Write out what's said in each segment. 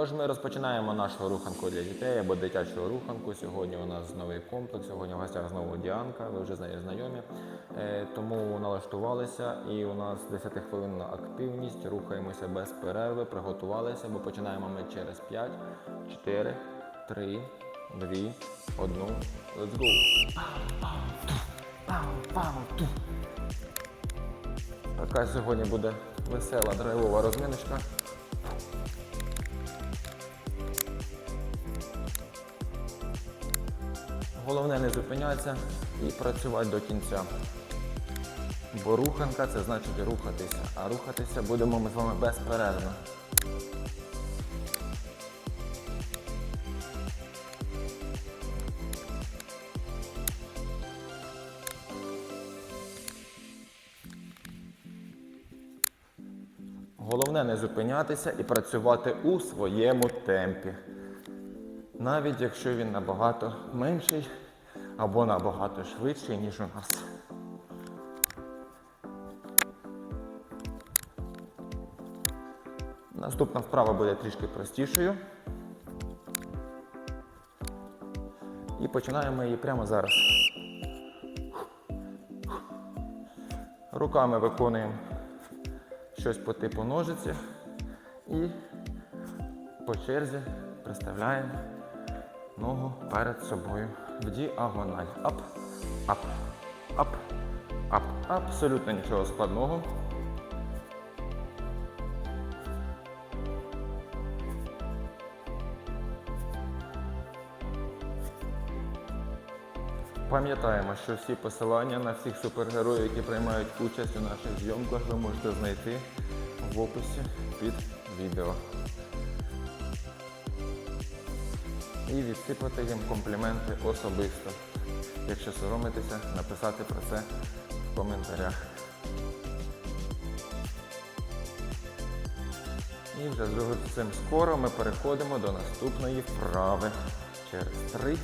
Тож ми розпочинаємо нашу руханку для дітей або дитячу руханку. Сьогодні у нас новий комплекс. Сьогодні в гостях знову Діанка. Ви вже з нею знайомі. Е, Тому налаштувалися і у нас 10 хвилинна активність. Рухаємося без перерви, приготувалися, бо починаємо ми через 5, 4, 3, 2, 1. Let's go! Така сьогодні буде весела драйвова розминочка. Головне не зупинятися і працювати до кінця. Бо руханка це значить рухатися, а рухатися будемо ми з вами безперервно. Головне не зупинятися і працювати у своєму темпі. Навіть якщо він набагато менший або набагато швидший, ніж у нас. Наступна вправа буде трішки простішою. І починаємо її прямо зараз. Руками виконуємо щось по типу ножиці і по черзі приставляємо ногу перед собою в діагональ. Ап, ап, ап, ап. Абсолютно нічого складного. Пам'ятаємо, що всі посилання на всіх супергероїв, які приймають участь у наших зйомках, ви можете знайти в описі під відео. І відсипати їм компліменти особисто. Якщо соромитеся, написати про це в коментарях. І вже зовсім скоро ми переходимо до наступної вправи. Через 3,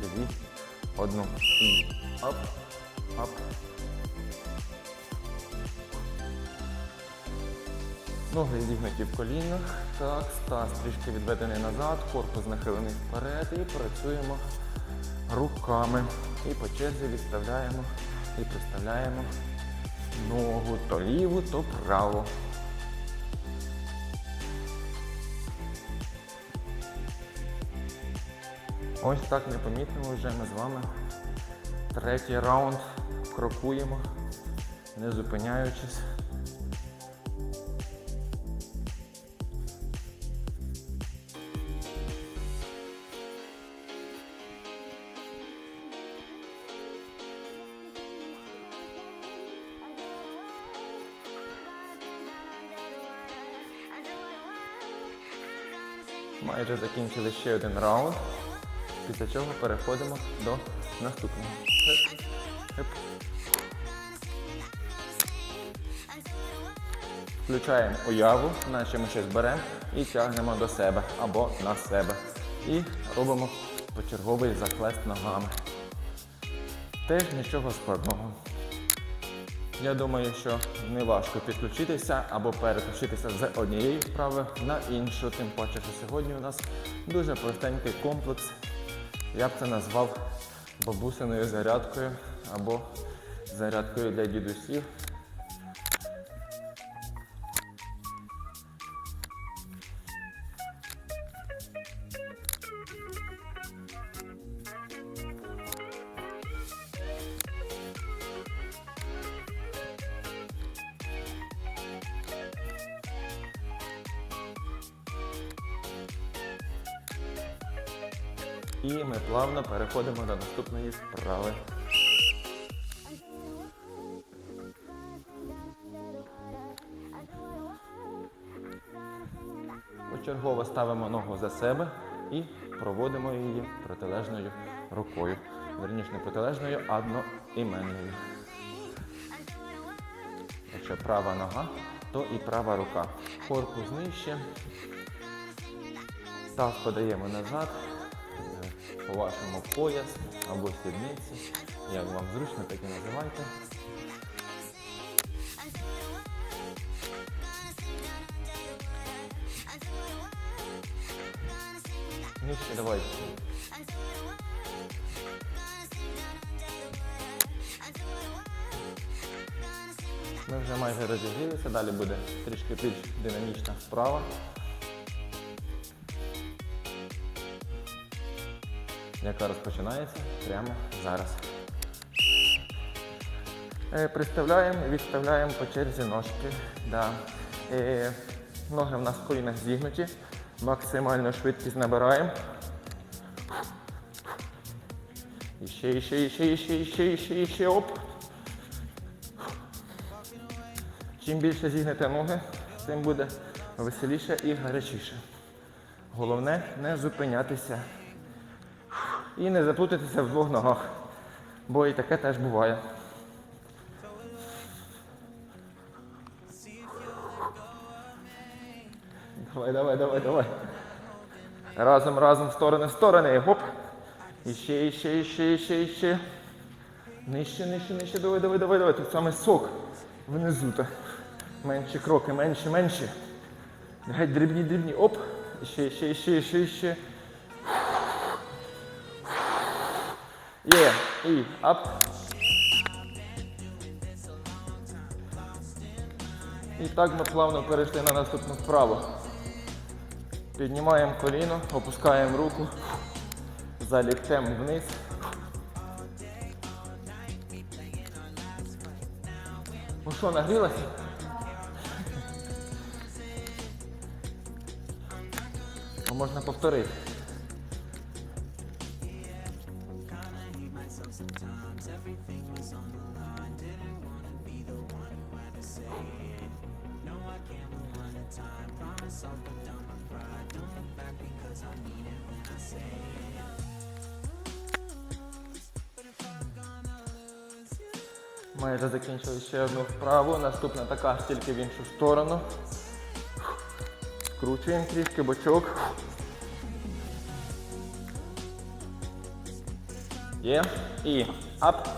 2, одну. І ап, ап. Ноги зігнуті в колінах. Так, стас трішки відведений назад, корпус нахилений вперед і працюємо руками. І по черзі відставляємо і приставляємо ногу то ліву, то праву. Ось так непомітно вже ми з вами третій раунд крокуємо, не зупиняючись. Майже закінчили ще один раунд, після чого переходимо до наступного. Включаємо уяву, наче ми щось беремо і тягнемо до себе або на себе. І робимо почерговий захлест ногами. Теж нічого складного. Я думаю, що не важко підключитися або переключитися з однієї вправи на іншу, тим паче, що сьогодні у нас дуже простенький комплекс. Я б це назвав бабусиною зарядкою або зарядкою для дідусів. І ми плавно переходимо до наступної вправи. Почергово ставимо ногу за себе і проводимо її протилежною рукою. Верніше не протилежною, а одноіменною. Якщо права нога, то і права рука. Корпус нижче. Таз подаємо назад, е, по вашому пояс або сідниці. Як вам зручно, так і називайте. Нижче, давай. Ми вже майже розігрілися, далі буде трішки більш динамічна вправа. Яка розпочинається прямо зараз. Е, Приставляємо відставляємо по черзі ножки. Да. Е, Ноги в нас в колінах зігнуті. Максимальну швидкість набираємо. І ще, і ще, і ще, і ще, і ще, і ще, і ще, оп. Чим більше зігнете ноги, тим буде веселіше і гарячіше. Головне не зупинятися. І не заплутатися в двох ногах. Бо і таке теж буває. Давай, давай, давай, давай. Разом, разом, в сторони, в сторони. Гоп. І ще, і ще, і ще, і ще, і ще. Нижче, нижче, нижче. Давай, давай, давай, давай. Тут саме сок. Внизу. так. Менші кроки, менші, менші. Геть дрібні, дрібні. Оп. І ще, і ще, і ще, і ще, і так ми плавно перейшли на наступну вправу. Піднімаємо коліно, опускаємо руку за ліктем вниз. Ну що, нагрілася? Можна повторити. Майже закінчили ще одну вправу. Наступна така, тільки в іншу сторону. Скручуємо трішки бочок. Є. І ап.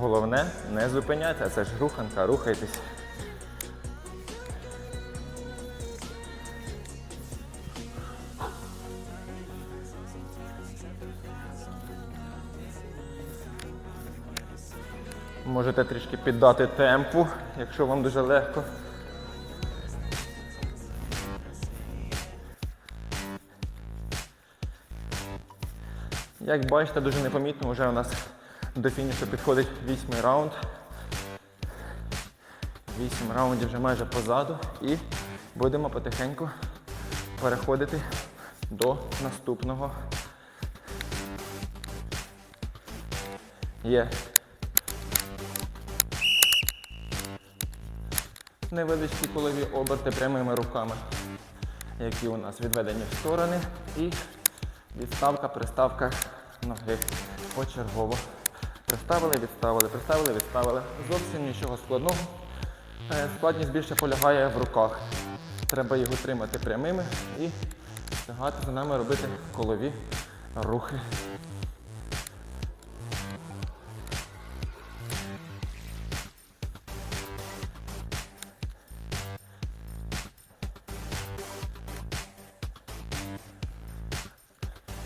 Головне не зупинятися, це ж руханка, рухайтесь. Можете трішки піддати темпу, якщо вам дуже легко. Як бачите, дуже непомітно вже у нас до фінішу підходить вісьмий раунд. Вісім раундів вже майже позаду і будемо потихеньку переходити до наступного. Є. Невеличкі колові оберти прямими руками, які у нас відведені в сторони. І відставка, приставка ноги почергово. Приставили, відставили, приставили, відставили. Зовсім нічого складного. Е, Складність більше полягає в руках. Треба його тримати прямими і встигати за нами робити колові рухи.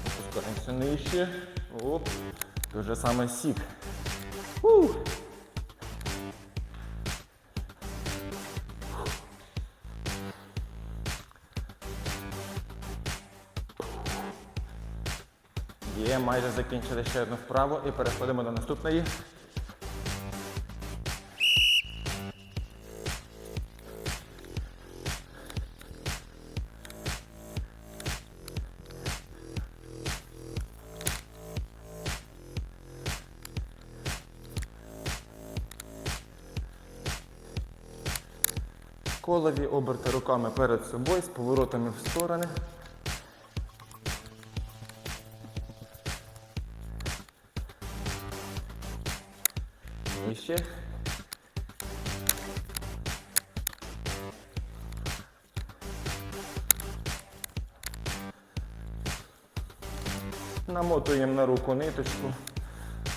Опускаємося нижче. Оп. Же саме сік. Є, майже закінчили ще одну вправу і переходимо до наступної. Колові оберти руками перед собою з поворотами в сторони. І ще. Намотуємо на руку ниточку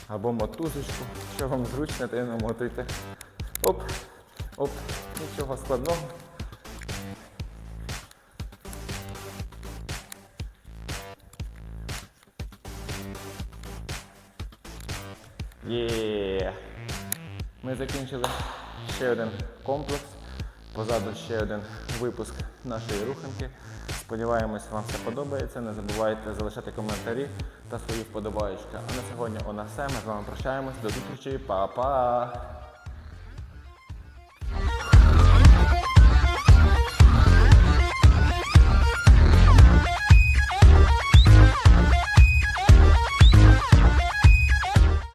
або мотузочку. Що вам зручно, те й намотуйте. Оп, оп, нічого складного. Є. Ми закінчили ще один комплекс. Позаду ще один випуск нашої руханки. Сподіваємось, вам все подобається. Не забувайте залишати коментарі та свої вподобаєчки. А на сьогодні у нас все. Ми з вами прощаємось. До зустрічі. Па-па!